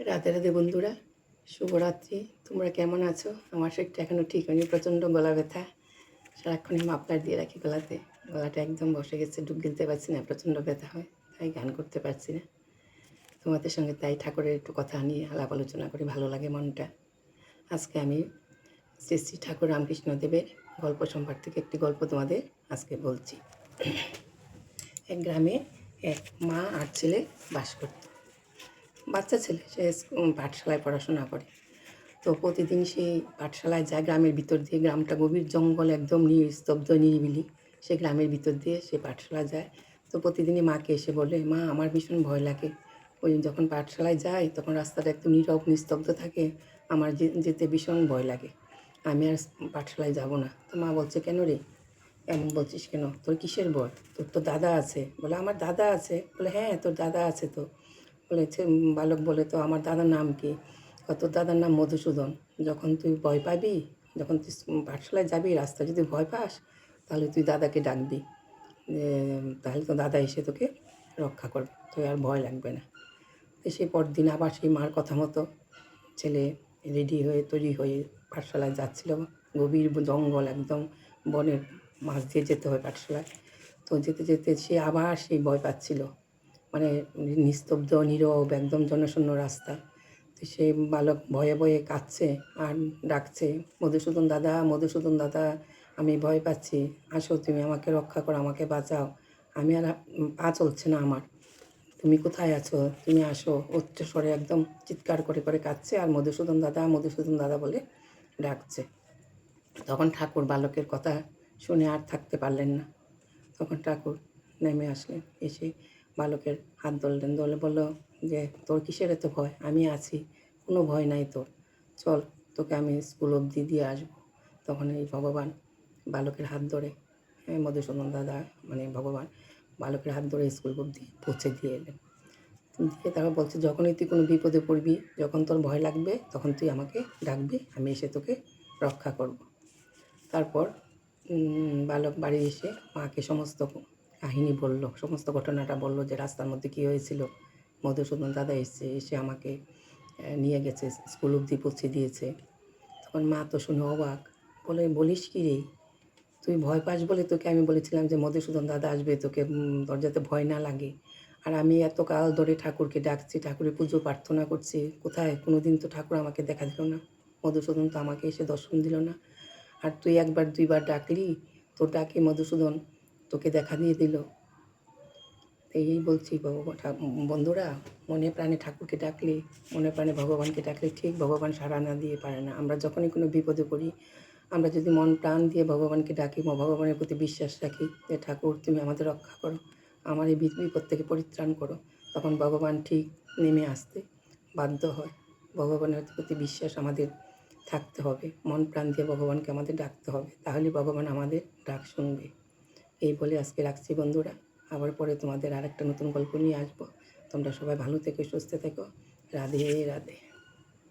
রাধে রাতে বন্ধুরা, শুভরাত্রি। তোমরা কেমন আছো? আমার শরীরটা এখনও ঠিক হয়নি, প্রচণ্ড গলা ব্যথা। সারাক্ষণই মাপলার দিয়ে রাখি গলাতে। গলাটা একদম বসে গেছে, ডুব গিলতে পারছি না, প্রচণ্ড ব্যথা হয়, তাই গান করতে পারছি না। তোমাদের সঙ্গে তাই ঠাকুরের একটু কথা নিয়ে আলাপ আলোচনা করি, ভালো লাগে মনটা। আজকে আমি শ্রী শ্রী ঠাকুর রামকৃষ্ণ দেবের গল্প সম্পাদ থেকে একটি গল্প তোমাদের আজকে বলছি। এক গ্রামে এক মা আর ছেলে বাস করত। বাচ্চা ছেলে, সে পাঠশালায় পড়াশোনা করে। তো প্রতিদিন সে পাঠশালায় যায় গ্রামের ভিতর দিয়ে, গ্রামটা গভীর জঙ্গল, একদম নিস্তব্ধ নিরিবিলি। সে গ্রামের ভিতর দিয়ে সে পাঠশালা যায়। তো প্রতিদিনই মাকে এসে বলে, মা, আমার ভীষণ ভয় লাগে। ওই যখন পাঠশালায় যাই তখন রাস্তাটা একদম নীরব, নিস্তব্ধ থাকে, আমার যেতে ভীষণ ভয় লাগে। আমি আর পাঠশালায় যাব না। তো মা বলছে, কেন রে? এমন বলছিস কেন? তোর কিসের ভয়? তোর তো দাদা আছে। বলে, আমার দাদা আছে। বলে হ্যাঁ তোর দাদা আছে তো। বলেছে বালক বলে, তো আমার দাদার নাম কি? কত দাদার নাম মধুসূদন। যখন তুই ভয় পাবি, যখন তুই পাঠশালায় যাবি রাস্তা যদি ভয় পাস, তাহলে তুই দাদাকে ডাকবি। তাহলে তো দাদা এসে তোকে রক্ষা করবে তোর আর ভয় লাগবে না। তো সেই পরদিন আবার সেই মার কথা মতো ছেলে রেডি হয়ে, তৈরি হয়ে পাঠশালায় যাচ্ছিল। গভীর জঙ্গল একদম, বনের মাছ দিয়ে যেতে হয় পাঠশালায়। তো যেতে যেতে সে আবার সেই ভয় পাচ্ছিল। মানে নিস্তব্ধ, নীরব, একদম জনশূন্য রাস্তা। তো সে বালক ভয়ে ভয়ে কাঁদছে আর ডাকছে, মধুসূদন দাদা মধুসূদন দাদা, আমি ভয় পাচ্ছি। আসো, তুমি আমাকে রক্ষা করো, আমাকে বাঁচাও। আমি আর পা চলছে না আমার। তুমি কোথায় আছো? তুমি আসো। উচ্চ স্বরে একদম চিৎকার করে করে কাঁদছে আর মধুসূদন দাদা মধুসূদন দাদা বলে ডাকছে। তখন ঠাকুর বালকের কথা শুনে আর থাকতে পারলেন না। তখন ঠাকুর নেমে আসলেন। এসে বালকের হাত ধরলেন। দলে বলল যে তোর কিসের এত ভয়? আমি আছি। কোনো ভয় নাই তোর। চল তোকে আমি স্কুল অবধি দিয়ে আসব। তখন এই ভগবান বালকের হাত ধরে হ্যাঁ, মধুসূদন দাদা মানে ভগবান বালকের হাত ধরে স্কুল অবধি পৌঁছে দিয়ে এলেন। দিয়ে তারপর বলছে যখনই তুই কোনো বিপদে পড়বি যখন তোর ভয় লাগবে তখন তুই আমাকে ডাকবি আমি এসে তোকে রক্ষা করব। তারপর বালক বাড়ি এসে মাকে সমস্ত কাহিনী বলল, সমস্ত ঘটনাটা বলল যে রাস্তার মধ্যে কী হয়েছিল। মধুসূদন দাদা এসে এসে আমাকে নিয়ে গেছে, স্কুল অবধি পৌঁছে দিয়েছে। তখন মা তো শুনে অবাক, বলে, বলিস কি রে? তুই ভয় পাস বলে তোকে আমি বলেছিলাম যে মধুসূদন দাদা আসবে, তোকে দরজাতে ভয় না লাগে। আর আমি এত কাল ধরে ঠাকুরকে ডাকছি, ঠাকুরের পুজো প্রার্থনা করছি, কোথায়? কোনো দিন তো ঠাকুর আমাকে দেখা দিল না। মধুসূদন তো আমাকে এসে দর্শন দিল না। আর তুই একবার দুইবার ডাকলি, তোর ডাকে মধুসূদন তোকে দেখা দিয়ে দিল। এই বলছি বন্ধুরা, মনে প্রাণে ঠাকুরকে ডাকলে, মনে প্রাণে ভগবানকে ডাকলে ঠিক ভগবান সাড়া না দিয়ে পারে না। আমরা যখনই কোনো বিপদে পড়ি, আমরা যদি মন প্রাণ দিয়ে ভগবানকে ডাকি ভগবানের প্রতি বিশ্বাস রাখি যে, ঠাকুর, তুমি আমাদের রক্ষা করো। আমার এই বিপদ থেকে পরিত্রাণ করো। তখন ভগবান ঠিক নেমে আসতে বাধ্য হয়। ভগবানের প্রতি বিশ্বাস আমাদের থাকতে হবে। মন প্রাণ দিয়ে ভগবানকে আমাদের ডাকতে হবে। তাহলে ভগবান আমাদের ডাক শুনবে। এই বলে আজকে রাখছি বন্ধুরা। আবার পরে তোমাদের আরেকটা নতুন গল্প নিয়ে আসব। তোমরা সবাই ভালো থেকো, সুস্থ থেকো। রাধে রাধে।